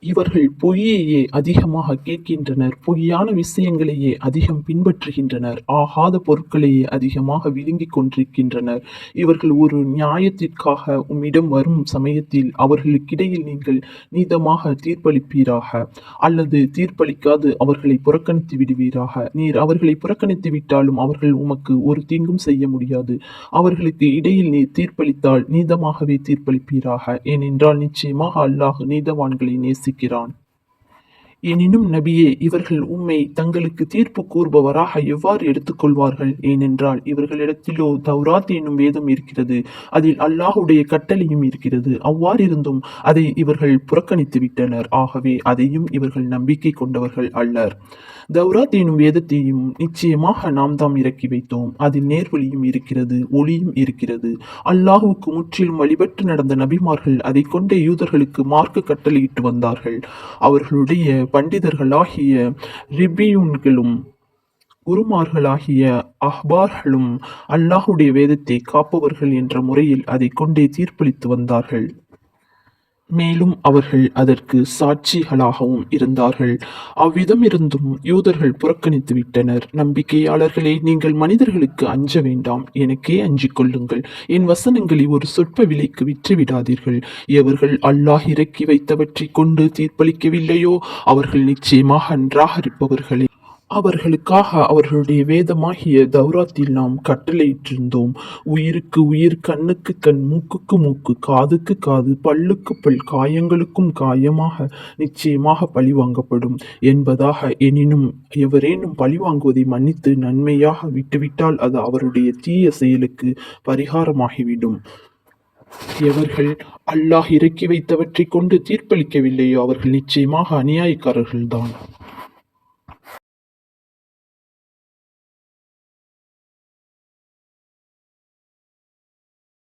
இவர்கள் பொய்யையே அதிகமாக கேட்கின்றனர். பொய்யான விஷயங்களையே அதிகம் பின்பற்றுகின்றனர். ஆகாத பொருட்களையே அதிகமாக விழுங்கிக் கொண்டிருக்கின்றனர். இவர்கள் ஒரு நியாயத்திற்காக உம்மிடம் வரும் சமயத்தில் அவர்களுக்கிடையில் நீங்கள் நீதமாக தீர்ப்பளிப்பீராக அல்லது தீர்ப்பளிக்காது அவர்களை புறக்கணித்து விடுவீராக. நீர் அவர்களை புறக்கணித்து விட்டாலும் அவர்கள் உமக்கு ஒரு தீங்கும் செய்ய முடியாது. அவர்களுக்கு இடையில் நீர் தீர்ப்பளித்தால் நீதமாகவே தீர்ப்பளிப்பீராக. ஏனென்றால் நிச்சயமாக அல்லாஹ் நீதவான்கள் நேசிக்கிறான். எனினும் நபியே இவர்கள் உம்மை தங்களுக்கு தீர்ப்பு கூறுபவராக எவ்வாறு எடுத்துக்கொள்வார்கள்? ஏனென்றால் இவர்களிடத்திலோ தௌராத் என்னும் வேதம் இருக்கிறது அதில் அல்லாஹுடைய கட்டளையும் இருக்கிறது. அவ்வாறிருந்தும் அதை இவர்கள் புறக்கணித்து விட்டனர் ஆகவே அதையும் இவர்கள் நம்பிக்கை கொண்டவர்கள் அல்லர். தௌராத் எனும் வேதத்தையும் நிச்சயமாக நாம் தாம் இறக்கி வைத்தோம். அதில் நேர்வழியும் இருக்கிறது ஒளியும் இருக்கிறது. அல்லாஹுக்கு முற்றிலும் வழிபட்டு நடந்த நபிமார்கள் அதை கொண்டே யூதர்களுக்கு மார்க்க கட்டளையிட்டு வந்தார்கள். அவர்களுடைய பண்டிதர்களாகிய ரிபியூன்களும் குருமார்களாகிய அஹ்பார்களும் அல்லாஹுடைய வேதத்தை காப்பவர்கள் என்ற முறையில் அதை கொண்டே தீர்ப்பளித்து வந்தார்கள். மேலும் அவர்கள் அதற்கு சாட்சிகளாகவும் இருந்தார்கள். அவ்விதமிருந்தும் யூதர்கள் புறக்கணித்து விட்டனர் நம்பிக்கையாளர்களே நீங்கள் மனிதர்களுக்கு அஞ்ச வேண்டாம். எனக்கே அஞ்சிக் கொள்ளுங்கள். என் வசனங்களை ஒரு சொற்ப விலைக்கு விற்று விடாதீர்கள் எவர்கள் அல்லாஹ் இறக்கி வைத்தவற்றை கொண்டு தீர்ப்பளிக்கவில்லையோ அவர்கள் நிச்சயமாக நிராகரிப்பவர்களே அவர்களுக்காக அவர்களுடைய வேதமாகிய தௌராத்தில் நாம் கட்டளையிட்டிருந்தோம். உயிருக்கு உயிர் கண்ணுக்கு கண் மூக்குக்கு மூக்கு காதுக்கு காது பல்லுக்கு பல் காயங்களுக்கும் காயமாக நிச்சயமாக பழிவாங்கப்படும் என்பதாக எனினும் எவரேனும் பழிவாங்குவதை மன்னித்து நன்மையாக விட்டுவிட்டால் அது அவருடைய தீய செயலுக்கு பரிகாரமாகிவிடும். எவர்கள் அல்லாஹ் இறக்கி வைத்தவற்றைக் கொண்டு தீர்ப்பளிக்கவில்லையோ அவர்கள் நிச்சயமாக அநியாயக்காரர்கள்தான்.